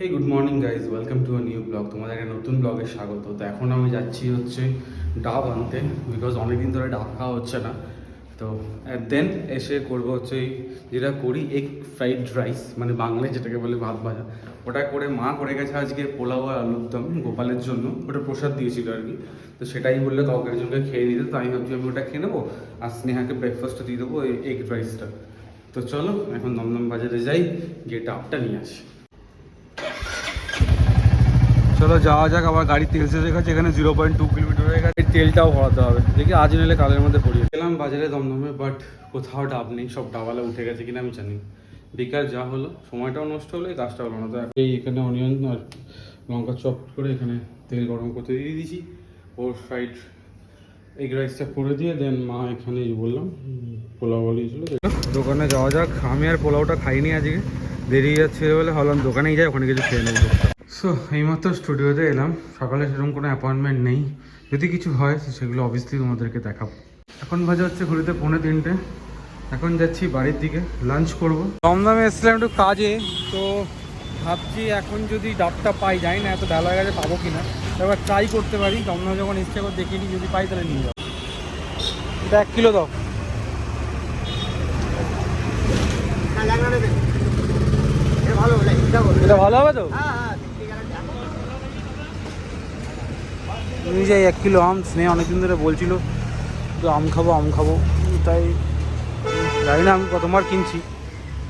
Hey good morning guys welcome to a new blog তোমাদের একটা নতুন ব্লগে স্বাগত। তো এখন আমি যাচ্ছি হচ্ছে ডাব আনতে বিকজ অনেকদিন ধরে ডাব খাওয়া হচ্ছে না। তো দেন এসে করব হচ্ছে যেটা করি এগ ফ্রাইড রাইস মানে বাংলায় যেটাকে বলে ভাত ভাজা। ওটা করে মা করে গেছে আজকে পোলাও আর আলুর দম গোপালের জন্য। ওটা প্রসাদ দিয়েছিল আর কি। তো সেটাই বললে কাউকে একজনকে খেয়ে দিতে তো আমি ভাবছি আমি ওটা খেয়ে নেব আর স্নেহাকে ব্রেকফাস্টটা দিয়ে দেবো এগ রাইসটা তো চলো, এখন দমদম বাজারে যাই, গিয়ে ডাবটা নিয়ে আসি। চলো যাওয়া যাক, আবার গাড়ি তেল শেষ হয়ে গেছে, এখানে জিরো পয়েন্ট টু কিলোমিটার হয়ে গেছে। তেলটাও ভরাতে হবে। দেখি আজ নিলে কালের মধ্যে পড়িয়ে গেলাম বাজারে দমদমে বাট কোথাও ডাব নেই, সব ডাবালে উঠে গেছে কিনা আমি জানি বেকার যা হলো, সময়টাও নষ্ট হলো, এই কাজটা হলো না। তো এই এখানে অনিয়ন আর লঙ্কা চপ করে এখানে তেল গরম করতে দিয়ে দিয়েছি। ওর ফ্রাইড এগ রাইসটা করে দিয়ে দেন মা এখানে বললাম, পোলাও বলিয়েছিল দোকানে যাওয়া যাক। আমি আর পোলাওটা খাইনি আজকে। দেরি যাচ্ছে বলে ভাবলাম দোকানেই যাই, ওখানে কিছু খেয়ে নেব। সো এইমাত্র স্টুডিওতে এলাম। সকালে সেরকম কোনো অ্যাপয়েন্টমেন্ট নেই। যদি কিছু হয় তো সেগুলো অবভিয়াসলি তোমাদেরকে দেখাবো। এখন বাজে হচ্ছে ঘড়িতে পৌনে তিনটে। এখন যাচ্ছি বাড়ির দিকে লাঞ্চ করব। দমদমে এসেছিলাম একটু কাজে তো ভাবছি এখন যদি ডাবটা পাই যাই না এত বেলা হয়ে গেছে পাবো কিনা। এবার ট্রাই করতে পারি। দমদম যখন এসছে একবার দেখে নিই যদি পাই তাহলে নিয়ে যাব। এটা এক কিলো দাও। এটা ভালো হবে তো? আমি যাই এক কিলো আম স্নেহ অনেকদিন ধরে বলছিল তো আম খাব আম খাব। তাই জানি না আমি কতবার কিনছি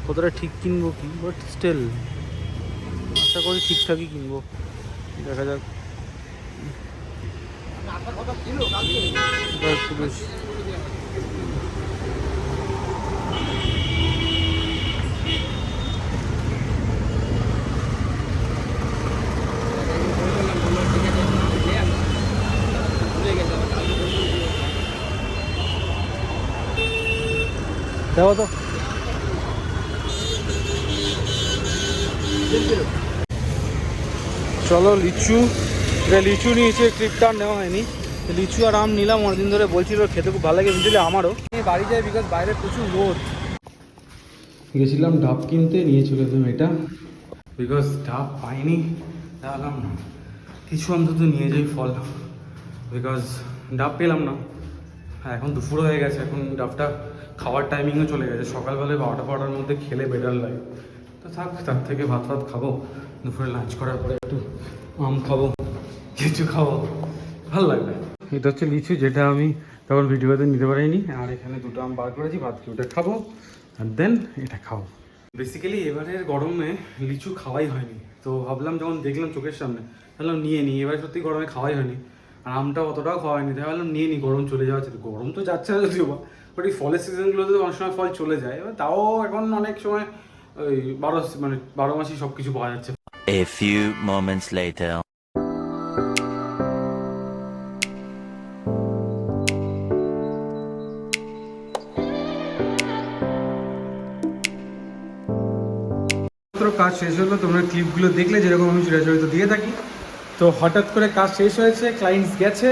কতটা ঠিক কিনবো কি বাট স্টিল আশা করি ঠিকঠাকই কিনবো। দেখা যাক। একটু বেশ দেবো তো। চলো লিচু এটা লিচু নিয়েছে ক্লিপটা নেওয়া হয়নি। লিচু আর আম নিলাম, অনেকদিন ধরে বলছিল, খেতে খুব ভালো লাগে বুঝলি আমারও। আমি বাড়ি যাই বিকজ বাইরে প্রচুর রোদ। গেছিলাম ডাব কিনতে নিয়ে চলে যেতাম এটা। বিকজ ডাব পাইনি তাহলাম না। কিছু অন্তত নিয়ে যাই ফল। বিকজ ডাব পেলাম না। হ্যাঁ এখন দুপুর হয়ে গেছে, এখন ডাবটা খাওয়ার টাইমিংও চলে গেছে। সকালবেলায় বারোটা বারোটার মধ্যে খেলে বেটার লাগে। তো থাক, তার থেকে ভাত ভাত খাব, দুপুরে লাঞ্চ করার পরে একটু আম খাব লিচু খাব, ভালো লাগবে। এটা হচ্ছে লিচু, যেটা আমি তখন ভিডিওতে নিতে পারিনি। আর এখানে দুটো আম বার করেছি, ভাত ওটা খাব আর দেন এটা খাও বেসিক্যালি এবারের গরমে লিচু খাওয়াই হয়নি। তো ভাবলাম, যখন দেখলাম চোখের সামনে ভাবলাম নিয়ে নিই। এবার সত্যি গরমে খাওয়াই হয়নি। আর আমটা অতটাও খাওয়া হয়নি তাই বললাম নিয়ে নিই গরম চলে যাওয়া। গরম তো যাচ্ছে না যদিও বা। বাট এই ফলের সিজনগুলোতে অনেক সময় ফল চলে যায়। এবার তাও এখন অনেক সময় ওই বারো মানে বারো মাসই সব কিছু পাওয়া যাচ্ছে। A few moments later. কাজ শেষ হলো তোমরা ক্লিপগুলো দেখলে যেরকম আমি চিরাচরিত দিয়ে থাকি। তো হঠাৎ করে কাজ শেষ হয়েছে ক্লায়েন্টস গেছে,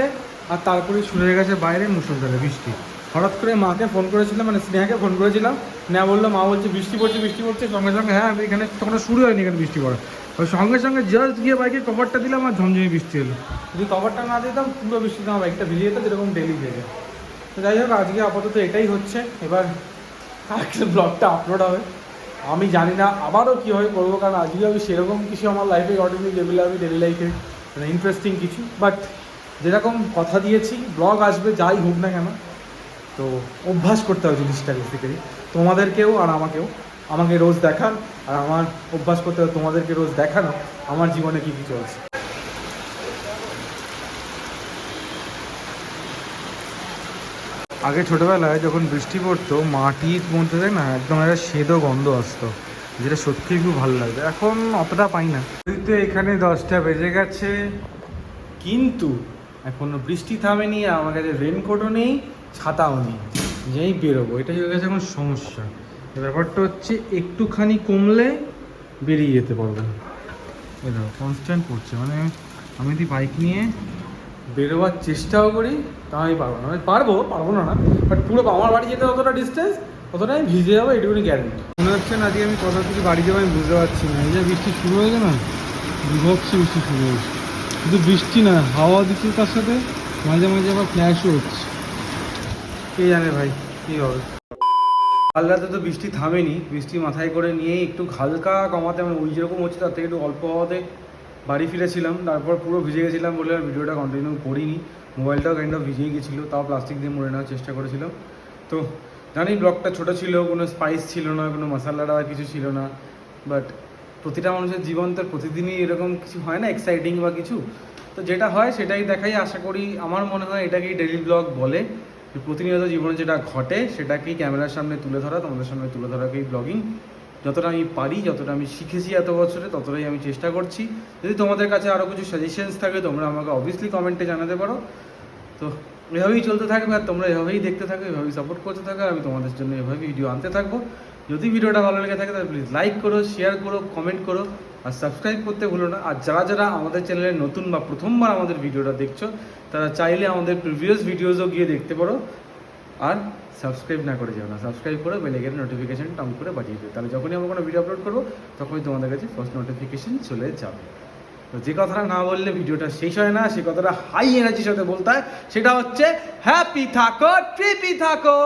আর তারপরে হয়ে গেছে বাইরে মুসলধারে বৃষ্টি। হঠাৎ করে মাকে ফোন করেছিলাম মানে স্নেহাকে ফোন করেছিলাম। নেহা বলল, মা বলছে বৃষ্টি পড়ছে বৃষ্টি পড়ছে। সঙ্গে সঙ্গে হ্যাঁ আমি এখানে তখন শুরু হয়নি এখানে বৃষ্টি পড়া। ওই সঙ্গে সঙ্গে জাস্ট গিয়ে বাইকে কভারটা দিলাম, আর ঝমঝমি বৃষ্টি এলো। যদি কভারটা না দিতাম, পুরো বৃষ্টিতে আমার বাইকটা ভিজিয়ে যেত, যেরকম ডেলি ভেজে তো যাই হোক, আজকে আপাতত এটাই হচ্ছে। এবার আজকে ব্লগটা আপলোড হবে। আমি জানি না আবারও কীভাবে করব, কারণ আজকে আমি সেরকম কিছু আমার লাইফে ঘটেনি, যেগুলো আমি ডেলি লাইফে মানে ইন্টারেস্টিং কিছু। বাট যেরকম কথা দিয়েছি ব্লগ আসবে, যাই হোক না কেন, তো অভ্যাস করতে হবে জিনিসটা বেসিক্যালি তোমাদেরকেও আর আমাকেও। আমাকে রোজ দেখান, আর আমার অভ্যাস করতে হবে তোমাদেরকে রোজ দেখানো আমার জীবনে কী কী চলছে। আগে ছোটবেলায় যখন বৃষ্টি পড়তো, মাটির মধ্যে দেখ না একদম একটা সেদো গন্ধ আসতো। যেটা সত্যিই খুব ভালো লাগবে। এখন অতটা পাই না। তো এখানে দশটা বেজে গেছে। কিন্তু এখনও বৃষ্টি থামেনি, আমার কাছে রেনকোটও নেই, ছাতাও নেই। যেই বেরোবো, এটাই হয়ে গেছে এখন সমস্যা। ব্যাপারটা হচ্ছে একটুখানি কমলে বেরিয়ে যেতে পারব দেখো কনস্ট্যান্ট পড়ছে। মানে আমি যদি বাইক নিয়ে বেরোবার চেষ্টাও করি, তা আমি পারব না। আমি পারব পারব না না বাট পুরো আমার বাড়ি যেতে অতটা ডিস্টেন্স অতটা আমি ভিজে যাব এটুকুনি গ্যারেন্টি মনে হচ্ছে না আজকে আমি কোথা থেকে বাড়ি যাব, আমি বুঝতে পারছি না। এই যে বৃষ্টি শুরু হয়েছে না বিভৎস বৃষ্টি শুরু হয়েছে শুধু বৃষ্টি না, হাওয়া দিচ্ছে তার সাথে, মাঝে মাঝে আবার ফ্ল্যাশও হচ্ছে। কে জানে ভাই, কী হবে? কাল রাতে তো বৃষ্টি থামেনি, বৃষ্টি মাথায় করে নিয়েই একটু হালকা কমাতে মানে ওই যেরকম হচ্ছে তার থেকে একটু অল্প হওয়াতে বাড়ি ফিরেছিলাম, তারপর পুরো ভিজে গেছিলাম বলে আর ভিডিওটা কন্টিনিউ করিনি। মোবাইলটাও কাইন্ড অফ ভিজেই গেছিল, তাও প্লাস্টিক দিয়ে মুড়ে নেওয়ার চেষ্টা করেছিলাম। তো জানি ব্লগটা ছোট ছিল, কোনো স্পাইস ছিল না, কোনো মশালা মশালাটা কিছু ছিল না বাট প্রতিটা মানুষের জীবন তো প্রতিদিনই এরকম কিছু হয় না এক্সাইটিং বা কিছু। তো যেটা হয় সেটাই দেখাই, আশা করি আমার মনে হয় এটাকেই ডেলি ব্লগ বলে প্রতিনিয়ত জীবনে যেটা ঘটে সেটাকেই ক্যামেরার সামনে তুলে ধরা, তোমাদের সামনে তুলে ধরাকেই ব্লগিং যতটা আমি পারি, যতটা আমি শিখেছি এত বছরে, ততটাই আমি চেষ্টা করছি। যদি তোমাদের কাছে আরও কিছু সাজেশনস থাকে, তোমরা আমাকে অবভিয়াসলি কমেন্টে জানাতে পারো। তো এভাবেই চলতে থাকবে আর তোমরা এভাবেই দেখতে থাকো, এভাবেই সাপোর্ট করতে থাকো আমি তোমাদের জন্য এভাবেই ভিডিও আনতে থাকব। যদি ভিডিওটা ভালো লেগে থাকে তাহলে প্লিজ লাইক করো শেয়ার করো কমেন্ট করো আর সাবস্ক্রাইব করতে ভুলো না। আর যারা যারা আমাদের চ্যানেলে নতুন বা প্রথমবার আমাদের ভিডিওটা দেখছ, তারা চাইলে আমাদের প্রিভিয়াস ভিডিওসও গিয়ে দেখতে পারো। আর সাবস্ক্রাইব না করে যাও না সাবস্ক্রাইব করে বেলেগের নোটিফিকেশন টাউন করে বাজিয়ে দিও। তাহলে যখনই আমরা কোনো ভিডিও আপলোড করব, তখনই তোমাদের কাছে ফার্স্ট নোটিফিকেশান চলে যাবে। তো যে কথাটা না বললে ভিডিওটা শেষ হয় না, সে কথাটা হাই এনার্জির সাথে বলতে হয়। সেটা হচ্ছে হ্যাপি থাকো ট্রিপি থাকো।